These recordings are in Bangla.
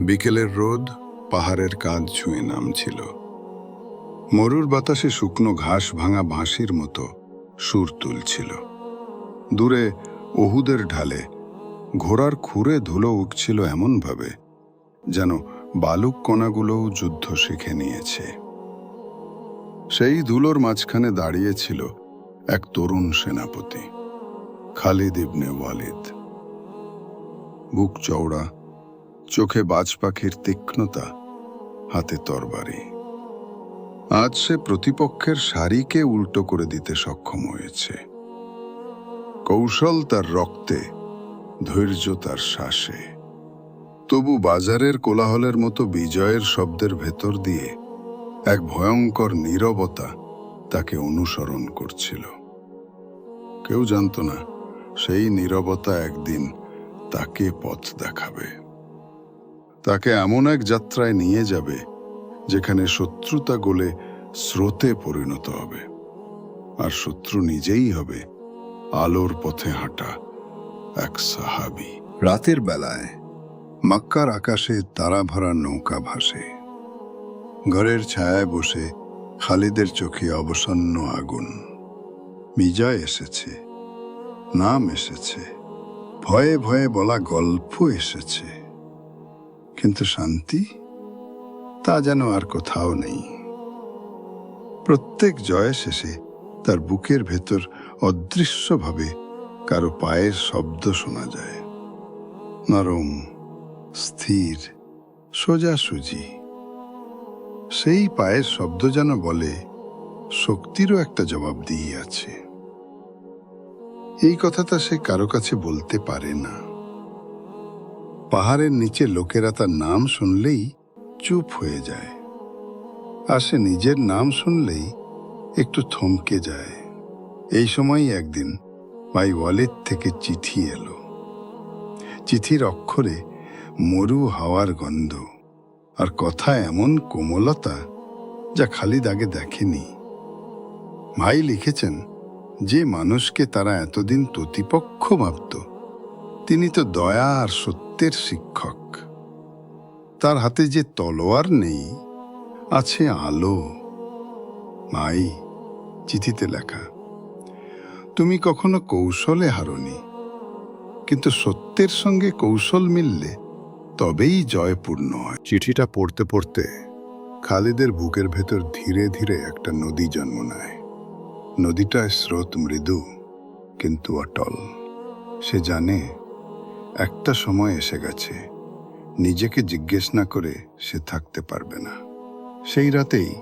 বিকেলের রোদ পাহাড়ের কাঁধ ছুঁয়ে নামছিল। মরুর বাতাসে শুকনো ঘাস ভাঙা বাঁশির মতো সুর তুলছিল। দূরে ওহুদের ঢালে ঘোড়ার খুরে ধুলো উঠছিল এমনভাবে যেন বালুক কণাগুলোও যুদ্ধ শিখে নিয়েছে। সেই ধুলোর মাঝখানে দাঁড়িয়েছিল এক তরুণ সেনাপতি, খালিদ ইবনে ওয়ালিদ। বুক চওড়া, চোখে বাজ পাখির তীক্ষ্ণতা, হাতে তরবারি। আজ সে প্রতিপক্ষের শাড়িকে উল্টো করে দিতে সক্ষম হয়েছে। কৌশল তার রক্তে, ধৈর্য তার শ্বাসে। তবু বাজারের কোলাহলের মতো বিজয়ের শব্দের ভেতর দিয়ে এক ভয়ঙ্কর নীরবতা তাকে অনুসরণ করছিল। কেউ জানত না, সেই নীরবতা একদিন তাকে পথ দেখাবে। তাকে এমন এক যাত্রায় নিয়ে যাবে, যেখানে শত্রুতা গলে স্রোতে পরিণত হবে। আর শত্রু নিজেই হবে আলোর পথে হাঁটা এক সাহাবি। রাতের বেলায় মক্কার আকাশে তারা ভরা নৌকা ভাসে। ঘরের ছায়ায় বসে খালিদের চোখে অবসন্ন আগুন। বিজয় এসেছে, নাম এসেছে, ভয়ে ভয়ে বলা গল্প এসেছে। কিন্তু শান্তি? তা যেন আর কোথাও নেই। প্রত্যেক জয় শেষে তার বুকের ভেতর অদৃশ্যভাবে কারও পায়ের শব্দ শোনা যায়। নরম, স্থির, সোজাসুজি। সেই পায়ের শব্দ যেন বলে, শক্তিরও একটা জবাব দিয়ে আছে। এই কথাটা সে কারও কাছে বলতে পারে না। পাহাড়ের নিচে লোকেরা তার নাম শুনলেই চুপ হয়ে যায় আর সে নিজের নাম শুনলেই একটু থমকে যায়। এই সময়ই একদিন ভাই ওয়ালেট থেকে চিঠি এলো। চিঠির অক্ষরে মরু হাওয়ার গন্ধ আর কথা এমন কোমলতা যা খালিদ আগে দেখেনি। ভাই লিখেছেন যে মানুষকে তারা এতদিন প্রতিপক্ষ ভাবত, তিনি তো দয়া আর সত্যের শিক্ষক। তার হাতে যে তলোয়ার নেই, আছে আলো। মাই, চিঠিতে লেখা, তুমি কখনো কৌশলে হারনি, কিন্তু সত্যের সঙ্গে কৌশল মিললে তবেই জয়পূর্ণ হয়। চিঠিটা পড়তে পড়তে খালিদের বুকের ভেতর ধীরে ধীরে একটা নদী জন্ম নেয়। নদীটায় স্রোত মৃদু, কিন্তু অটল। সে জানে, একটা সময় এসে গেছে। নিজেকে জিজ্ঞেস না করে সে থাকতে পারবে না। সেই রাতেই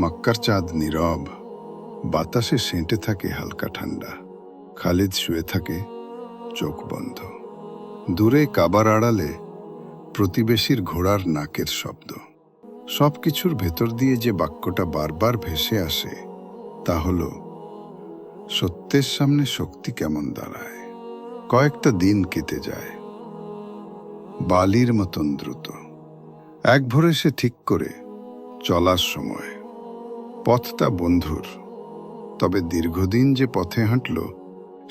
মক্কার চাঁদ নীরব, বাতাসে সেঁটে থাকে হালকা ঠান্ডা। খালিদ শুয়ে থাকে, চোখ বন্ধ। দূরে কাবার আড়ালে প্রতিবেশীর ঘোড়ার নাকের শব্দ। সব কিছুর ভেতর দিয়ে যে বাক্যটা বারবার ভেসে আসে, তা হলো সত্যের সামনে শক্তি কেমন দাঁড়ায়? কয়েকটা দিন কেটে যায়। বালির মতন দ্রুত। এক ভোরে সে ঠিক করে চলার সময়। পথটা বন্ধুর। তবে দীর্ঘদিন যে পথে হাঁটল,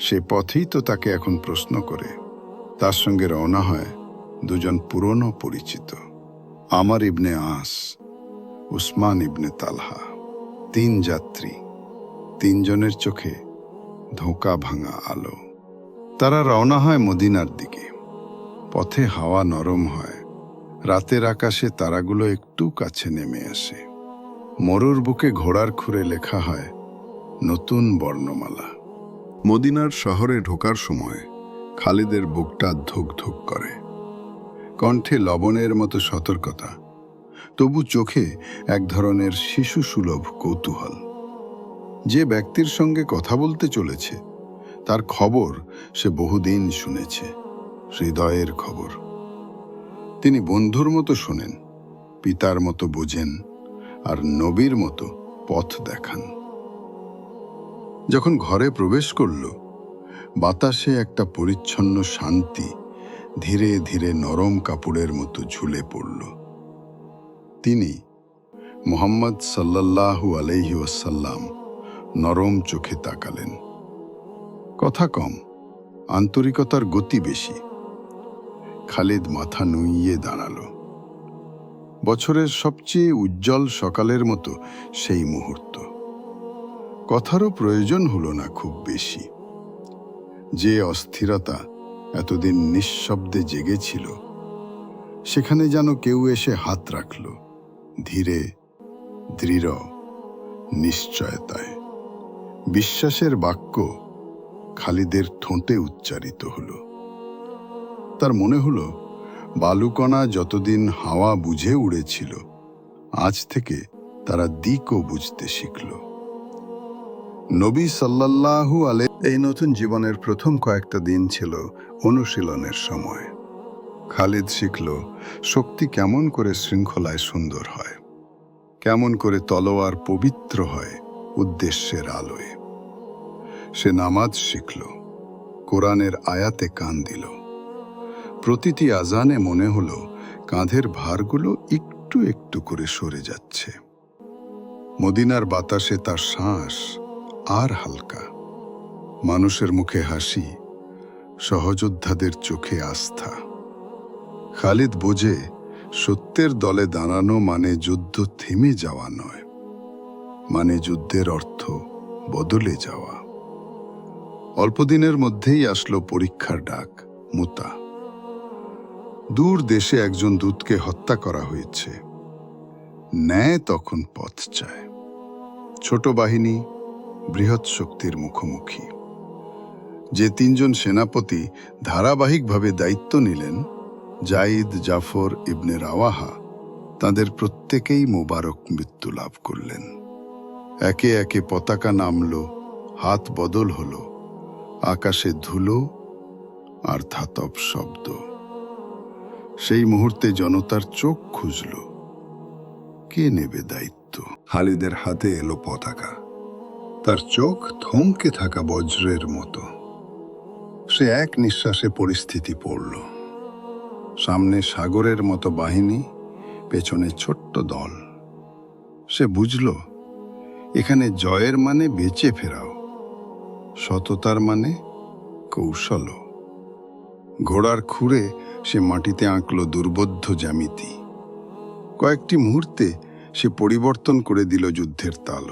সে পথেই তো তাকে এখন প্রশ্ন করে। তার সঙ্গে রওনা হয় দুজন পুরনো পরিচিত। আমার ইবনে আস, উসমান ইবনে তালহা, তিন যাত্রী। তিনজনের চোখে ধোঁকা ভাঙা আলো। তারা রওনা হয় মদিনার দিকে। পথে হাওয়া নরম হয়। রাতের আকাশে তারাগুলো একটু কাছে নেমে আসে। মরুর বুকে ঘোড়ার খুরে লেখা হয়, নতুন বর্ণমালা। মদিনার শহরে ঢোকার সময় খালিদের বুকটা ধুক ধুক করে। কণ্ঠে লবণের মতো সতর্কতা। তবু চোখে এক ধরনের শিশু সুলভ কৌতূহল। যে ব্যক্তির সঙ্গে কথা বলতে চলেছে, তার খবর সে বহুদিন শুনেছে, হৃদয়ের খবর। তিনি বন্ধুর মতো শোনেন, পিতার মতো বোঝেন, আর নবীর মতো পথ দেখান। যখন ঘরে প্রবেশ করল, বাতাসে একটা পরিচ্ছন্ন শান্তি ধীরে ধীরে নরম কাপড়ের মতো ঝুলে পড়ল। তিনি মোহাম্মদ সাল্লাল্লাহু আলাইহি ওয়াসাল্লাম নরম চোখে তাকালেন। কথা কম, আন্তরিকতার গতি বেশি। খালেদ মাথা নুইয়ে দাঁড়াল। বছরের সবচেয়ে উজ্জ্বল সকালের মতো সেই মুহূর্ত। কথারও প্রয়োজন হলো না খুব বেশি। যে অস্থিরতা এতদিন নিঃশব্দে জেগেছিল, সেখানে যেন কেউ এসে হাত রাখল, ধীরে, দৃঢ়, নিশ্চয়তায়। বিশ্বাসের বাক্য খালিদের ঠোঁটে উচ্চারিত হল। তার মনে হল, বালুকণা যতদিন হাওয়া বুঝে উড়েছিল, আজ থেকে তারা দিকও বুঝতে শিখল। নবী সাল্লাল্লাহু আলে এই নতুন জীবনের প্রথম কয়েকটা দিন ছিল অনুশীলনের সময়। খালিদ শিখল, শক্তি কেমন করে শৃঙ্খলায় সুন্দর হয়, কেমন করে তলোয়ার পবিত্র হয় উদ্দেশ্যের আলোয়। সে নামাজ শিখল, কোরআনের আয়াতে কান দিল। প্রতিটি আজানে মনে হলো, কাঁধের ভারগুলো একটু একটু করে সরে যাচ্ছে। মদিনার বাতাসে তার শ্বাস আর হালকা। মানুষের মুখে হাসি, সহযোদ্ধাদের চোখে আস্থা। খালিদ বোঝে, সত্যের দলে দাঁড়ানো মানে যুদ্ধ থেমে যাওয়া নয়। মানে যুদ্ধের অর্থ বদলে যাওয়া। অল্পদিনের মধ্যেই আসলো পরীক্ষার ডাক, মুতা। দূর দেশে একজন দূতকে হত্যা করা হয়েছে। ন্যায় তখন পথ চায়। ছোট বাহিনী, বৃহৎ শক্তির মুখোমুখি। যে তিনজন সেনাপতি ধারাবাহিকভাবে দায়িত্ব নিলেন, জাইদ, জাফর, ইবনে রাওয়াহা, তাদের প্রত্যেকেই মোবারক মৃত্যু লাভ করলেন। একে একে পতাকা নামল, হাত বদল হলো, আকাশে ধুলো আর ধাতব শব্দ। সেই মুহূর্তে জনতার চোখ খুঁজল, কে নেবে দায়িত্ব? খালিদের হাতে এলো পতাকা, তার চোখ থমকে থাকা বজ্রের মতো। সে এক নিঃশ্বাসে পরিস্থিতি পড়ল, সামনে সাগরের মতো বাহিনী, পেছনে ছোট্ট দল। সে বুঝল এখানে জয়ের মানে বেঁচে ফেরাও, সততার মানে কৌশল ঘোড়ার খুঁড়ে সে মাটিতে আঁকল দুর্বোধ্য জ্যামিতি। কয়েকটি মুহূর্তে সে পরিবর্তন করে দিল যুদ্ধের তাল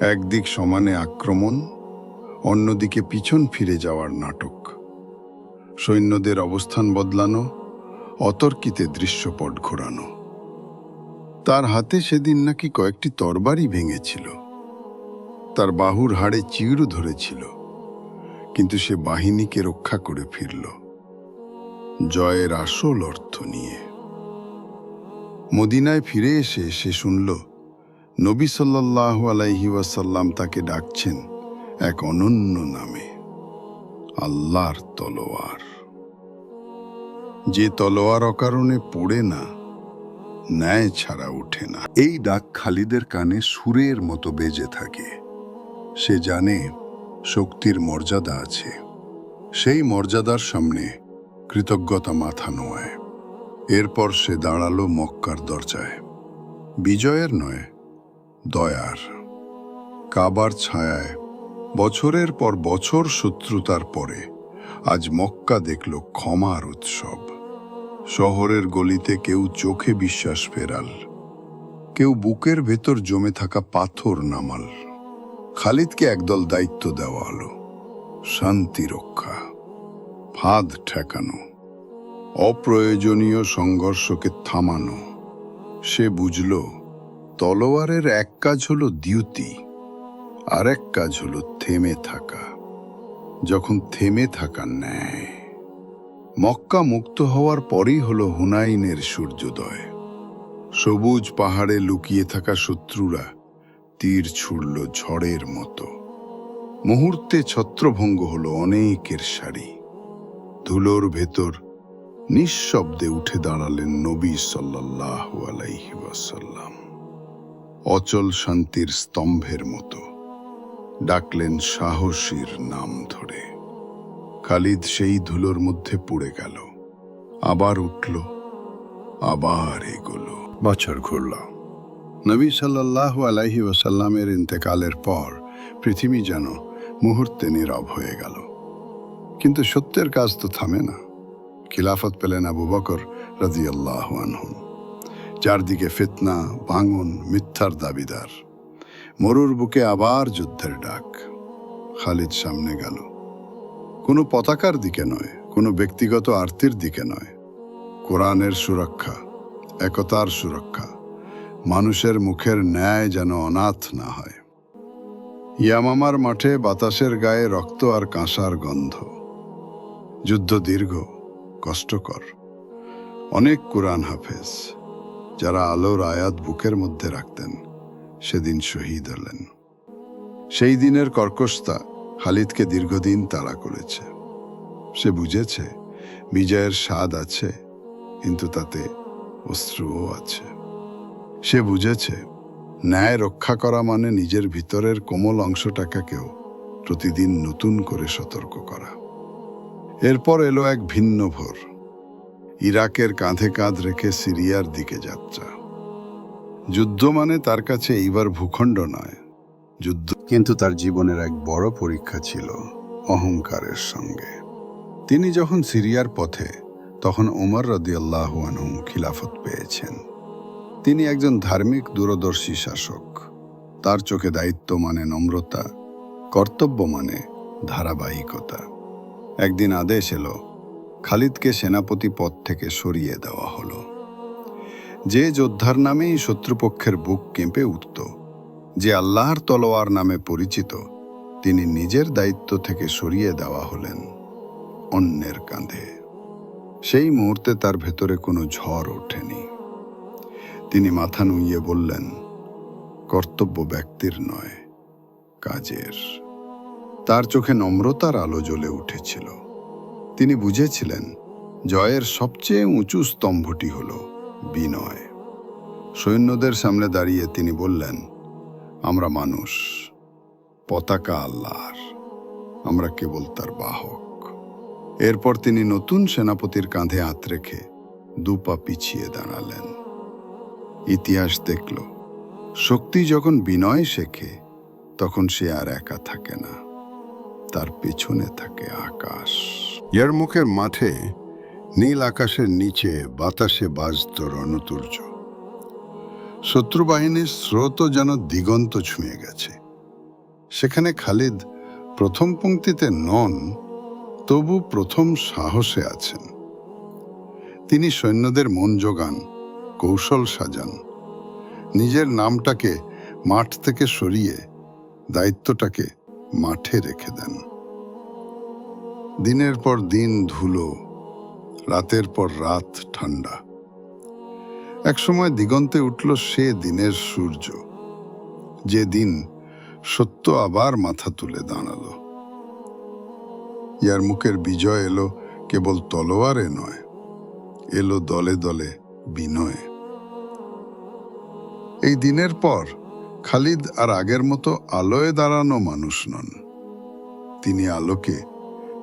একদিক সমানে আক্রমণ, অন্যদিকে পিছন ফিরে যাওয়ার নাটক। সৈন্যদের অবস্থান বদলানো, অতর্কিতে দৃশ্যপট ঘোরানো। তার হাতে সেদিন নাকি কয়েকটি তরবারি ভেঙেছিল। তার বাহুর হাড়ে চিড় ধরেছিল, কিন্তু সে বাহিনীকে রক্ষা করে ফিরল। জয়ের আসল অর্থ নিয়ে। মদিনায় ফিরে এসে সে শুনল, নবী সাল্লাহ আলাইহি ওয়াসাল্লাম তাকে ডাকছেন এক অনন্য নামে, আল্লাহর তলোয়ার। যে তলোয়ার অকারণে পড়ে না ন্যায় ছাড়া ওঠে না। এই ডাক খালিদের কানে সুরের মতো বেজে থাকে। সে জানে শক্তির মর্যাদা আছে। সেই মর্যাদার সামনে কৃতজ্ঞতা মাথা নোয়ায়। এরপর সে দাঁড়াল মক্কার দরজায়। বিজয়ের নয়, দয়ার। কাবার ছায়ায় বছরের পর বছর শত্রুতার পরে আজ মক্কা দেখল ক্ষমার উৎসব। শহরের গলিতে কেউ চোখে বিশ্বাস ফেরাল। কেউ বুকের ভেতর জমে থাকা পাথর নামাল। খালিদকে একদল দায়িত্ব দেওয়া হলো। শান্তি রক্ষা। ফাঁদ ঠেকানো। অপ্রয়োজনীয় সংঘর্ষকে থামানো। সে বুঝল, তলোয়ারের এক কাজ হলো ডিউটি আর এক কাজ হলো থেমে থাকা। যখন থেমে থাকা ন্যায়। মক্কা মুক্ত হওয়ার পরই হল হুনাইনের সূর্যোদয়। সবুজ পাহাড়ে লুকিয়ে থাকা শত্রুরা তীর ছুড়ল ঝড়ের মতো। মুহূর্তে ছত্রভঙ্গ হল অনেকের শাড়ি ধুলোর ভেতর নিঃশব্দে উঠে দাঁড়ালেন নবী সাল্লাহ আলাইহি ওয়াসাল্লাম। অচল শান্তির স্তম্ভের মতো ডাকলেন সাহসীর নাম ধরে। খালিদ সেই ধুলোর মধ্যে পড়ে গেল। আবার উঠল আবার এগোলো। বছর ঘুরল। নবী সাল্লাহ আলাইহি ওয়াসাল্লামের ইন্তেকালের পর পৃথিবী যেন মুহূর্তে নীরব হয়ে গেল। কিন্তু সত্যের কাজ তো থামে না। খিলাফত পেলেন আবু বকর রাজিয়াল্লাহ আনহুম চারদিকে ফিতনা ভাঙন মিথ্যার দাবিদার। মরুর বুকে আবার যুদ্ধের ডাক। খালিদ সামনে গেল। কোনো পতাকার দিকে নয়, কোনো ব্যক্তিগত আরতির দিকে নয়। কোরআনের সুরক্ষা, একতার সুরক্ষা, মানুষের মুখের ন্যায় যেন অনাথ না হয়। ইয়ামামার মাঠে বাতাসের গায়ে রক্ত আর কাঁসার গন্ধ। যুদ্ধ দীর্ঘ, কষ্টকর। অনেক কোরআন হাফেজ, যারা আলোর আয়াত বুকের মধ্যে রাখতেন, সেদিন শহীদ হলেন। সেই দিনের কর্কশতা খালিদকে দীর্ঘদিন তাড়া করেছে। সে বুঝেছে বিজয়ের স্বাদ আছে, কিন্তু তাতে অশ্রুও আছে। সে বুঝেছে ন্যায় রক্ষা করা মানে নিজের ভিতরের কোমল অংশটাকেও প্রতিদিন নতুন করে সতর্ক করা। এরপর এলো এক ভিন্ন ভোর। ইরাকের কাঁধে কাঁধ রেখে সিরিয়ার দিকে যাত্রা। যুদ্ধ মানে তার কাছে এইবার ভূখণ্ড নয় যুদ্ধ। কিন্তু তার জীবনের এক বড় পরীক্ষা ছিল অহংকারের সঙ্গে। তিনি যখন সিরিয়ার পথে, তখন উমর রদিয়াল্লাহ আনহু খিলাফত পেয়েছেন। তিনি একজন ধার্মিক দূরদর্শী শাসক। তার চোখে দায়িত্ব মানে নম্রতা, কর্তব্য মানে ধারাবাহিকতা। একদিন আদেশ এলো, খালিদকে সেনাপতি পদ থেকে সরিয়ে দেওয়া হলো। যে যোদ্ধার নামেই শত্রুপক্ষের বুক কেঁপে উঠত যে আল্লাহর তলোয়ার নামে পরিচিত, তিনি নিজের দায়িত্ব থেকে সরিয়ে দেওয়া হলেন অন্যের কাঁধে। সেই মুহূর্তে তার ভেতরে কোনো ঝড় ওঠেনি। তিনি মাথা নুইয়ে বললেন, কর্তব্য ব্যক্তির নয়, কাজের। তার চোখে নম্রতার আলো জ্বলে উঠেছিল। তিনি বুঝেছিলেন, জয়ের সবচেয়ে উঁচু স্তম্ভটি হল বিনয়। সৈন্যদের সামনে দাঁড়িয়ে তিনি বললেন আমরা মানুষ, পতাকা আল্লাহর, আমরা কেবল তার বাহক। এরপর তিনি নতুন সেনাপতির কাঁধে হাত রেখে দুপা পিছিয়ে দাঁড়ালেন। ইতিহাস দেখল, শক্তি যখন বিনয় শেখে, তখন সে আর একা থাকে না, তার পেছনে থাকে আকাশ। মুখের মাঠে নীল আকাশের নিচে বাতাসে বাজত রণতুর্য। শত্রু বাহিনীর স্রোত যেন দিগন্ত ছুঁয়ে গেছে। সেখানে খালিদ প্রথম পংক্তিতে নন, তবু প্রথম সাহসে আছেন। তিনি সৈন্যদের মন জোগান, কৌশল সাজান। নিজের নামটাকে মাঠ থেকে সরিয়ে দায়িত্বটাকে মাঠে রেখে দেন। দিনের পর দিন ধুলো, রাতের পর রাত ঠান্ডা। একসময় দিগন্তে উঠল সে দিনের সূর্য। যে দিন সত্য আবার মাথা তুলে দাঁড়াল। ইয়ার মুখের বিজয় এলো কেবল তলোয়ারে নয়, এলো দলে দলে বিনয়ে। এই দিনের পর খালিদ আর আগের মতো আলোয় দাঁড়ানো মানুষ নন। তিনি আলোকে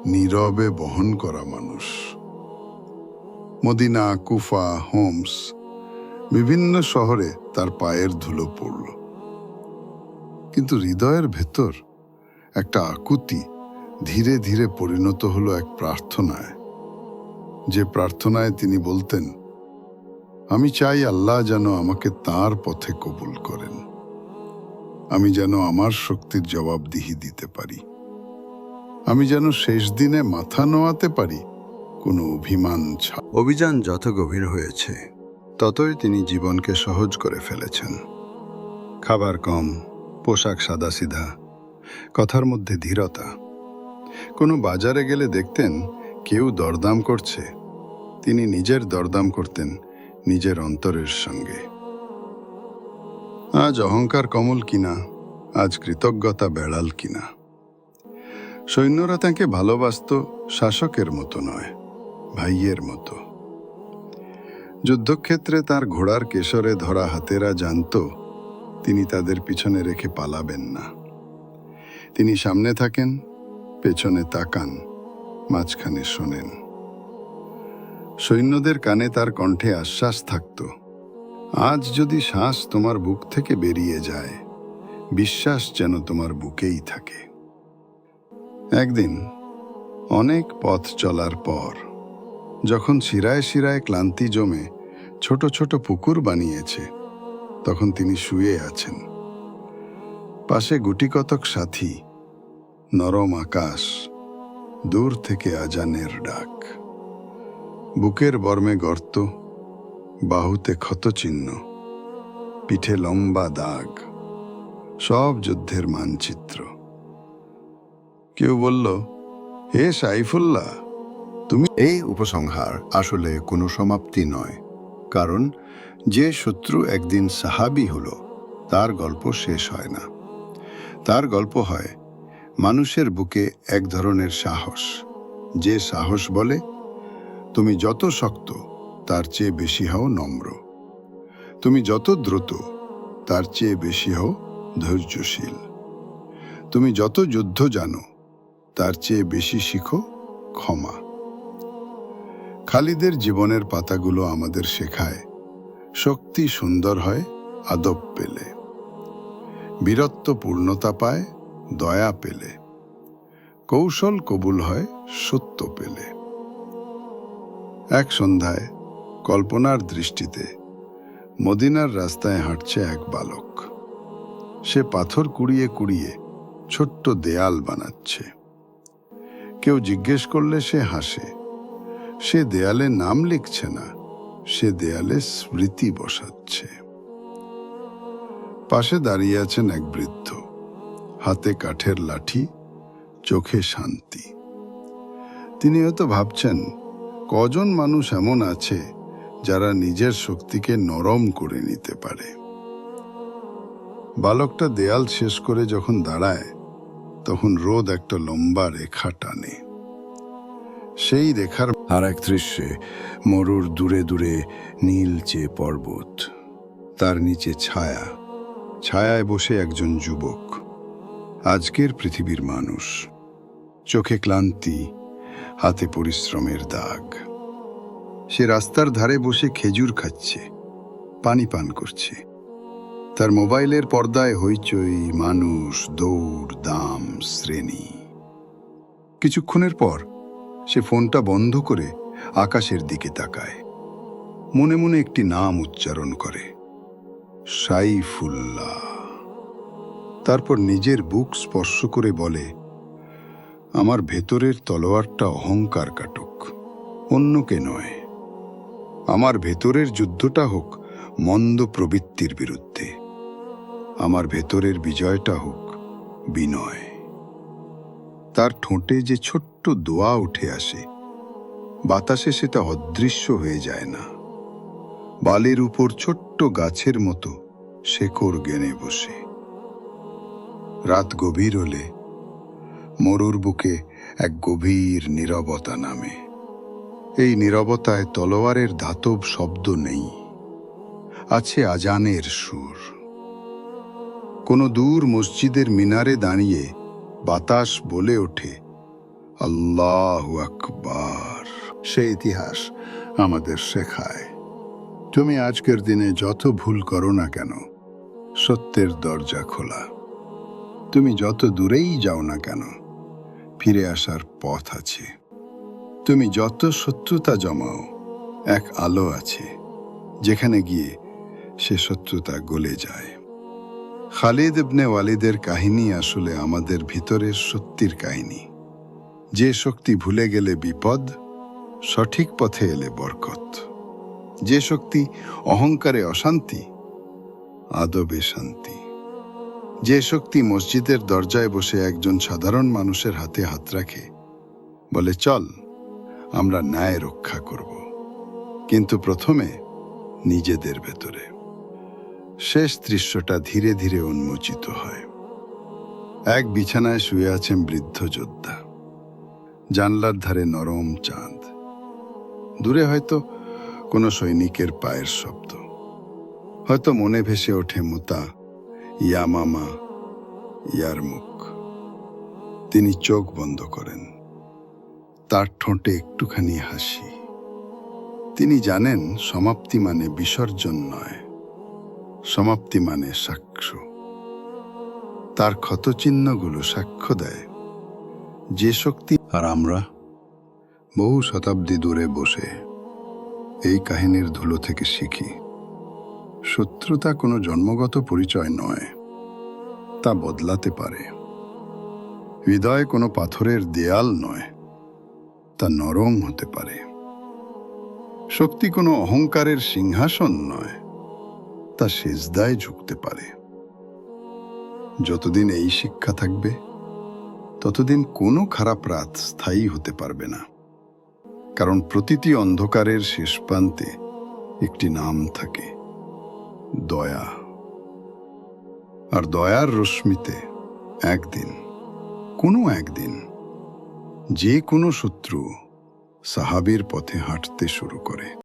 নীরবে বহন করা মানুষ। মদিনা, কুফা, হোমস বিভিন্ন শহরে তার পায়ের ধুলো পড়ল। কিন্তু হৃদয়ের ভেতর একটা আকুতি ধীরে ধীরে পরিণত হলো এক প্রার্থনায়। যে প্রার্থনায় তিনি বলতেন, আমি চাই আল্লাহ যেন আমাকে তার পথে কবুল করেন। আমি যেন আমার শক্তির জবাবদিহি দিতে পারি। আমি যেন শেষ দিনে মাথা নোয়াতে পারি কোনো অভিমান ছা অভিযান যত গভীর হয়েছে ততই তিনি জীবনকে সহজ করে ফেলেছেন। খাবার কম, পোশাক সাদাসিধা, কথার মধ্যে ধীরতা। কোনো বাজারে গেলে দেখতেন কেউ দরদাম করছে। তিনি নিজের দরদাম করতেন নিজের অন্তরের সঙ্গে। আজ অহংকার কমল কিনা, আজ কৃতজ্ঞতা বেড়াল কিনা। সৈন্যরা তাঁকে ভালোবাসত শাসকের মতো নয়, ভাইয়ের মতো। যুদ্ধক্ষেত্রে তার ঘোড়ার কেশরে ধরা হাতেরা জানত, তিনি তাদের পিছনে রেখে পালাবেন না। তিনি সামনে থাকেন, পেছনে তাকান, মাঝখানে শোনেন। সৈন্যদের কানে তার কণ্ঠে আশ্বাস থাকত, আজ যদি শ্বাস তোমার বুক থেকে বেরিয়ে যায়, বিশ্বাস যেন তোমার বুকেই থাকে। একদিন অনেক পথ চলার পর যখন শিরায় শিরায় ক্লান্তি জমে ছোট ছোট পুকুর বানিয়েছে, তখন তিনি শুয়ে আছেন। পাশে গুটিকতক সাথী, নরম আকাশ, দূর থেকে আজানের ডাক। বুকের বর্মে গর্ত, বাহুতে ক্ষতচিহ্ন পিঠে লম্বা দাগ, সব যুদ্ধের মানচিত্র। কেউ বলল, হে সাইফুল্লাহ তুমি এই উপসংহার আসলে কোনো সমাপ্তি নয়, কারণ যে শত্রু একদিন সাহাবি হলো, তার গল্প শেষ হয় না। তার গল্প হয়, মানুষের বুকে এক ধরনের সাহস। যে সাহস বলে, তুমি যত শক্ত, তার চেয়ে বেশি হও নম্র। তুমি যত দ্রুত, তার চেয়ে বেশি হও ধৈর্যশীল। তুমি যত যুদ্ধ জানো, তার চেয়ে বেশি শিখো ক্ষমা। খালিদের জীবনের পাতাগুলো আমাদের শেখায়। শক্তি সুন্দর হয়, আদব পেলে। বীরত্ব পূর্ণতা পায়, দয়া পেলে। কৌশল কবুল হয়, সত্য পেলে। এক সন্ধ্যায়, কল্পনার দৃষ্টিতে, মদিনার রাস্তায় হাঁটছে এক বালক। সে পাথর কুড়িয়ে কুড়িয়ে ছোট্ট দেয়াল বানাচ্ছে। কেউ জিজ্ঞেস করলে সে হাসে। সে দেয়ালে নাম লিখছে না, সে দেয়ালে স্মৃতি বসাচ্ছে। পাশে দাঁড়িয়ে আছেন এক বৃদ্ধ, হাতে কাঠের লাঠি, চোখে শান্তি। তিনি হয়তো ভাবছেন, কজন মানুষ এমন আছে যারা নিজের শক্তিকে নরম করে নিতে পারে। বালকটা দেয়াল শেষ করে যখন দাঁড়ায়, তখন রোদ একটা লম্বা রেখা টানে। সেই রেখার আর এক দৃশ্যে মরুর দূরে দূরে নীলচে পর্বত, তার নিচে ছায়া, ছায়ায় বসে একজন যুবক, আজকের পৃথিবীর মানুষ। চোখে ক্লান্তি, হাতে পরিশ্রমের দাগ। সে রাস্তার ধারে বসে খেজুর খাচ্ছে, পানি পান করছে। তার মোবাইলের পর্দায় হইচই মানুষ, দৌড়, দাম, শ্রেণি। কিছুক্ষণের পর সে ফোনটা বন্ধ করে আকাশের দিকে তাকায়। মনে মনে একটি নাম উচ্চারণ করে, সাইফুল্লাহ। তারপর নিজের বুক স্পর্শ করে বলে, আমার ভেতরের তলোয়ারটা অহংকার কাটুক, অন্যকে নয়। আমার ভেতরের যুদ্ধটা হোক মন্দ প্রবৃত্তির বিরুদ্ধে। আমার ভেতরের বিজয়টা হোক বিনয়। তার ঠোঁটে যে ছোট্ট দোয়া উঠে আসে। বাতাসে সেটা অদৃশ্য হয়ে যায় না। বালির উপর ছোট্ট গাছের মতো শেকড় গেনে বসে। রাত গভীর হলে মরুর বুকে এক গভীর নীরবতা নামে। এই নীরবতায় তলোয়ারের ধাতব শব্দ নেই। আছে আজানের সুর। কোনো দূর মসজিদের মিনারে দাঁড়িয়ে বাতাস বলে ওঠে আল্লাহ আকবার। সে ইতিহাস আমাদের শেখায়। তুমি আজকের দিনে যত ভুল করো না কেন, সত্যের দরজা খোলা। তুমি যত দূরেই যাও না কেন, ফিরে আসার পথ আছে। তুমি যত শত্রুতা জমাও, এক আলো আছে, যেখানে গিয়ে সে শত্রুতা গলে যায়। খালিদ ইবনে ওয়ালিদের কাহিনী আসলে আমাদের ভিতরের সত্যির কাহিনী। যে শক্তি ভুলে গেলে বিপদ, সঠিক পথে এলে বরকত। যে শক্তি অহংকারে অশান্তি, আদবে শান্তি। যে শক্তি মসজিদের দরজায় বসে একজন সাধারণ মানুষের হাতে হাত রাখে, বলে, চল, আমরা ন্যায় রক্ষা করব। কিন্তু প্রথমে নিজেদের ভেতরে। শেষ দৃশ্যটা ধীরে ধীরে উন্মোচিত হয়। এক বিছানায় শুয়ে আছেন বৃদ্ধ যোদ্ধা। জানলার ধারে নরম চাঁদ। দূরে হয়তো কোনো সৈনিকের পায়ের শব্দ। হয়তো মনে ভেসে ওঠে মোতা, ইয়া মামা, ইয়ার মুখ। তিনি চোখ বন্ধ করেন। তার ঠোঁটে একটুখানি হাসি। তিনি জানেন সমাপ্তি মানে বিসর্জন নয়, সমাপ্তি মানে সাক্ষ্য। তার ক্ষতচিহ্নগুলো সাক্ষ্য দেয়। যে শক্তি আর আমরা বহু শতাব্দী দূরে বসে এই কাহিনীর ধুলো থেকে শিখি। শত্রুতা কোনো জন্মগত পরিচয় নয়, তা বদলাতে পারে। হৃদয় কোনো পাথরের দেয়াল নয়, তা নরম হতে পারে। শক্তি কোনো অহংকারের সিংহাসন নয়, তা সেজদায় ঝুঁকতে পারে। যতদিন এই শিক্ষা থাকবে ততদিন কোনো খারাপ রাত স্থায়ী হতে পারবে না। কারণ প্রতিটি অন্ধকারের শেষ প্রান্তে একটি নাম থাকে, দয়া। আর দয়ার রশ্মিতে একদিন, কোনো একদিন, যে কোনো শত্রু সাহাবির পথে হাঁটতে শুরু করে।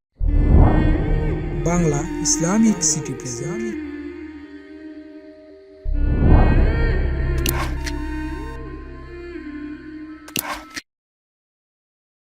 Bangla Islamic city